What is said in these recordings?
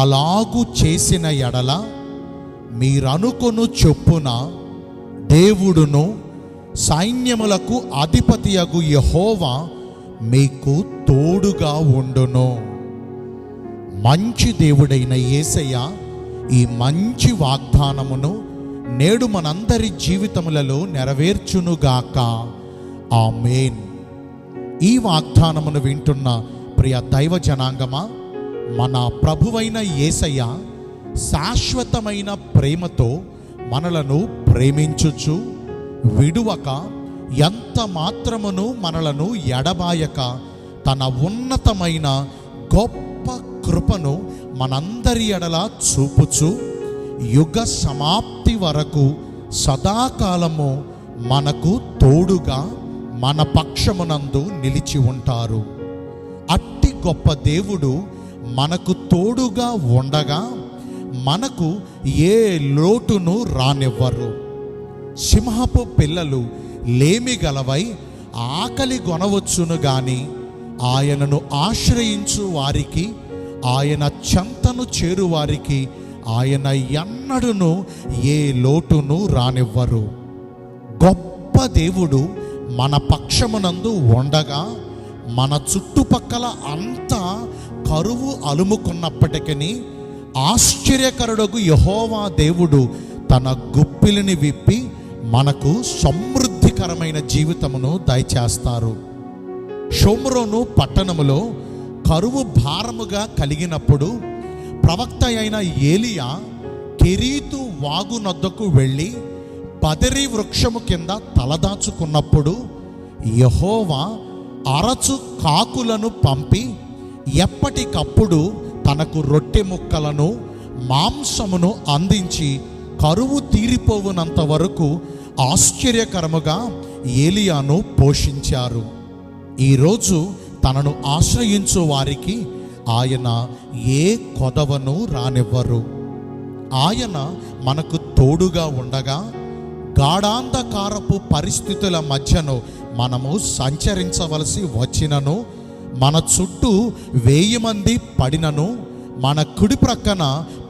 అలాగు చేసిన ఎడల మీరనుకొను చొప్పున దేవుడును సైన్యములకు అధిపతియగు యహోవా మీకు తోడుగా ఉండును. మంచి దేవుడైన యేసయ్య ఈ మంచి వాగ్దానమును నేడు మనందరి జీవితములలో నెరవేర్చునుగాక. మెయిన్ ఈ వాగ్దానమును వింటున్న ప్రియ దైవ జనాంగమా మన ప్రభువైన యేసయ్య శాశ్వతమైన ప్రేమతో మనలను ప్రేమించుచు విడువక ఎంత మాత్రమును మనలను ఎడబాయక తన ఉన్నతమైన గొప్ప కృపను మనందరి ఎడల చూపుచు యుగ సమాప్తి వరకు సదాకాలము మనకు తోడుగా మన పక్షమునందు నిలిచి ఉంటారు. అట్టి గొప్ప దేవుడు మనకు తోడుగా ఉండగా మనకు ఏ లోటును రానివ్వరు. సింహపు పిల్లలు లేమి గలవై ఆకలి గొనవచ్చును గాని ఆయనను ఆశ్రయించు వారికి ఆయన చెంతను చేరు వారికి ఆయన ఎన్నడును ఏ లోటును రానివ్వరు. గొప్ప దేవుడు మన పక్షమునందు ఉండగా మన చుట్టుపక్కల అంతా కరువు అలుముకున్నప్పటికీ ఆశ్చర్యకరుడకు యహోవా దేవుడు తన గుప్పిలిని విప్పి మనకు సమృద్ధికరమైన జీవితమును దయచేస్తారు. షోమ్రోను పట్టణములో కరువు భారముగా కలిగినప్పుడు ప్రవక్త అయిన ఏలియా కెరీతు వాగు నద్దకు వెళ్ళి పదరి వృక్షము కింద తలదాచుకున్నప్పుడు యహోవా అరచు కాకులను పంపి ఎప్పటికప్పుడు తనకు రొట్టె ముక్కలను మాంసమును అందించి కరువు తీరిపోవునంత వరకు ఆశ్చర్యకరముగా ఏలియాను పోషించారు. ఈరోజు తనను ఆశ్రయించు వారికి ఆయన ఏ కొదవను రానివ్వరు. ఆయన మనకు తోడుగా ఉండగా గాఢాంధకారపు పరిస్థితుల మధ్యను మనము సంచరించవలసి వచ్చినను మన చుట్టూ వెయ్యి మంది పడినను మన కుడి ప్రక్కన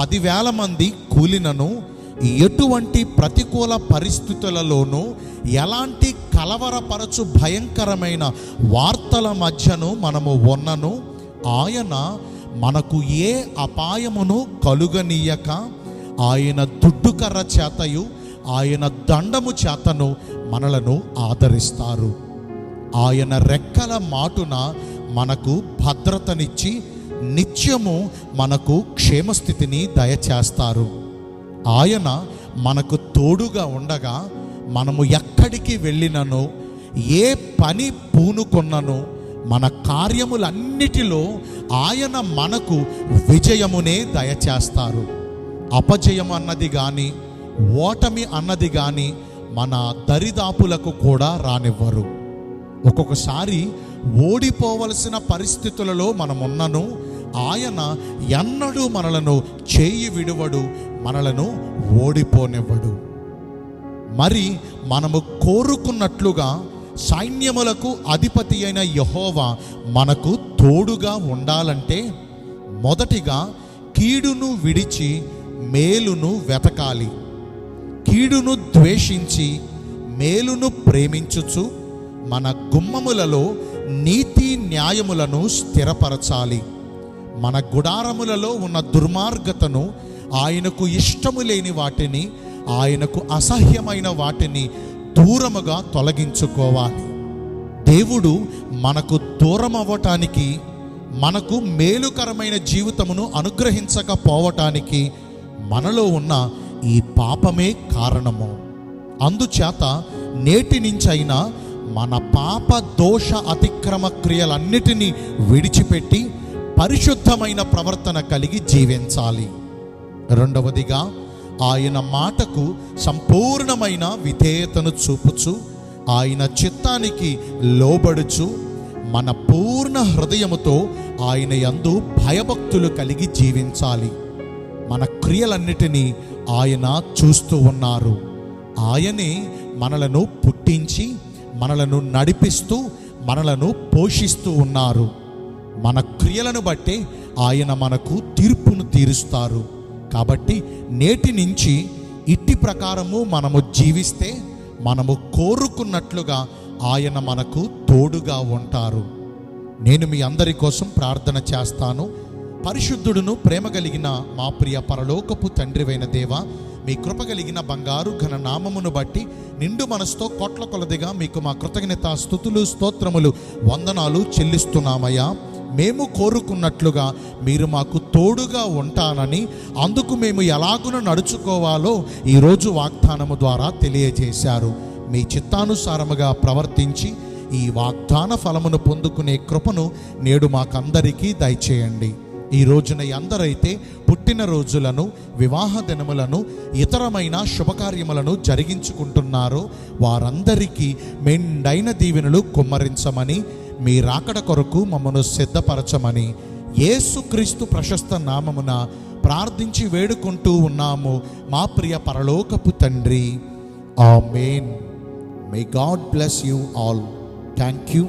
పదివేల మంది కూలినను ఎటువంటి ప్రతికూల పరిస్థితులలోనూ ఎలాంటి కలవరపరచు భయంకరమైన వార్తల మధ్యను మనము ఉన్నను. ఆయన మనకు ఏ అపాయమును కలుగనీయక ఆయన దుడ్డుకర్ర చేతయు ఆయన దండము చేతను మనలను ఆదరిస్తారు. ఆయన రెక్కల మాటున మనకు భద్రతనిచ్చి నిత్యము మనకు క్షేమస్థితిని దయచేస్తారు. ఆయన మనకు తోడుగా ఉండగా మనము ఎక్కడికి వెళ్ళినను ఏ పని పూనుకున్నను మన కార్యములన్నిటిలో ఆయన మనకు విజయమునే దయచేస్తారు. అపజయం అన్నది కానీ ఓటమి అన్నది కానీ మన దరిదాపులకు కూడా రానివ్వరు. ఒక్కొక్కసారి ఓడిపోవలసిన పరిస్థితులలో మనమున్నను ఆయన ఎన్నడూ మనలను చేయి విడువడు మనలను ఓడిపోనివ్వడు. మరి మనము కోరుకున్నట్లుగా సైన్యములకు అధిపతి అయిన యహోవా మనకు తోడుగా ఉండాలంటే మొదటిగా కీడును విడిచి మేలును వెతకాలి. కీడును ద్వేషించి మేలును ప్రేమించుచు మన గుమ్మములలో నీతి న్యాయములను స్థిరపరచాలి. మన గుడారములలో ఉన్న దుర్మార్గతను ఆయనకు ఇష్టము లేని వాటిని ఆయనకు అసహ్యమైన వాటిని దూరముగా తొలగించుకోవాలి. దేవుడు మనకు దూరం అవ్వటానికి మనకు మేలుకరమైన జీవితమును అనుగ్రహించకపోవటానికి మనలో ఉన్న ఈ పాపమే కారణము. అందుచేత నేటి నుంచైనా మన పాప దోష అతిక్రమ క్రియలన్నిటినీ విడిచిపెట్టి పరిశుద్ధమైన ప్రవర్తన కలిగి జీవించాలి. రెండవదిగా ఆయన మాటకు సంపూర్ణమైన విధేయతను చూపుచు ఆయన చిత్తానికి లోబడుచు మన పూర్ణ హృదయముతో ఆయన యందు భయభక్తులు కలిగి జీవించాలి. మన క్రియలన్నిటినీ ఆయన చూస్తూ ఉన్నారు. ఆయనే మనలను పుట్టించి మనలను నడిపిస్తూ మనలను పోషిస్తూ ఉన్నారు. మన క్రియలను బట్టే ఆయన మనకు తీర్పును తీరుస్తారు. కాబట్టి నేటి నుంచి ఇట్టి ప్రకారము మనము జీవిస్తే మనము కోరుకున్నట్లుగా ఆయన మనకు తోడుగా ఉంటారు. నేను మీ అందరి కోసం ప్రార్థన చేస్తాను. పరిశుద్ధుడును ప్రేమ కలిగిన మా ప్రియ పరలోకపు తండ్రివైన దేవ మీ కృప కలిగిన బంగారు ఘన నామమును బట్టి నిండు మనసుతో కోట్ల కొలదిగా మీకు మా కృతజ్ఞత స్థుతులు స్తోత్రములు వందనాలు చెల్లిస్తున్నామయ్యా. మేము కోరుకున్నట్లుగా మీరు మాకు తోడుగా ఉంటానని అందుకు మేము ఎలాగున నడుచుకోవాలో ఈరోజు వాగ్దానము ద్వారా తెలియజేశారు. మీ చిత్తానుసారముగా ప్రవర్తించి ఈ వాగ్దాన ఫలమును పొందుకునే కృపను నేడు మాకందరికీ దయచేయండి. ఈ రోజున అందరైతే పుట్టిన రోజులను వివాహ దినములను ఇతరమైన శుభకార్యములను జరిగించుకుంటున్నారో. వారందరికీ మెండైన దీవెనలు కుమ్మరించమని మీ రాకడ కొరకు మమ్మను సిద్ధపరచమని యేసుక్రీస్తు ప్రశస్త నామమున ప్రార్థించి వేడుకుంటూ ఉన్నాము మా ప్రియ పరలోకపు తండ్రి. Amen. May God bless you all thank you